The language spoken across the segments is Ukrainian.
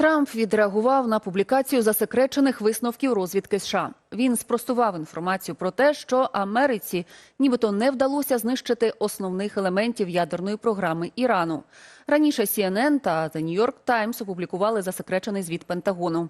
Трамп відреагував на публікацію засекречених висновків розвідки США. Він спростував інформацію про те, що Америці нібито не вдалося знищити основних елементів ядерної програми Ірану. Раніше CNN та The New York Times опублікували засекречений звіт Пентагону.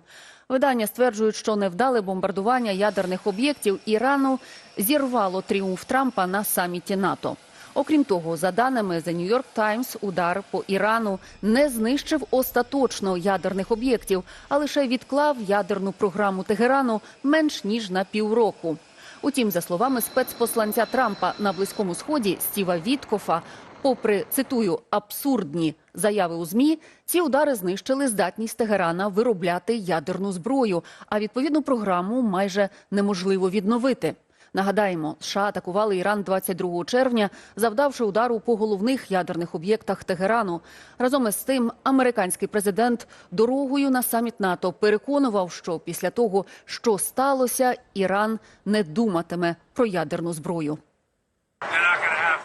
Видання стверджують, що невдале бомбардування ядерних об'єктів Ірану зірвало тріумф Трампа на саміті НАТО. Окрім того, за даними The New York Times, удар по Ірану не знищив остаточно ядерних об'єктів, а лише відклав ядерну програму Тегерану менш ніж на півроку. Утім, за словами спецпосланця Трампа на близькому сході Стіва Віткофа, попри цитую абсурдні заяви у змі, ці удари знищили здатність Тегерана виробляти ядерну зброю, а відповідну програму майже неможливо відновити. Нагадаємо, США атакували Іран 22 червня, завдавши удару по головних ядерних об'єктах Тегерану. Разом із тим, американський президент дорогою на саміт НАТО переконував, що після того, що сталося, Іран не думатиме про ядерну зброю.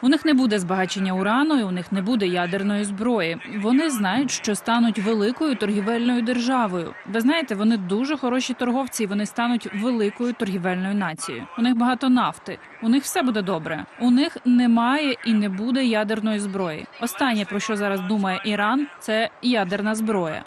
У них не буде збагачення урану, і у них не буде ядерної зброї. Вони знають, що стануть великою торгівельною державою. Ви знаєте, вони дуже хороші торговці. і Вони стануть великою торгівельною нацією. У них багато нафти. У них все буде добре. У них немає і не буде ядерної зброї. Останнє про що зараз думає Іран, це ядерна зброя.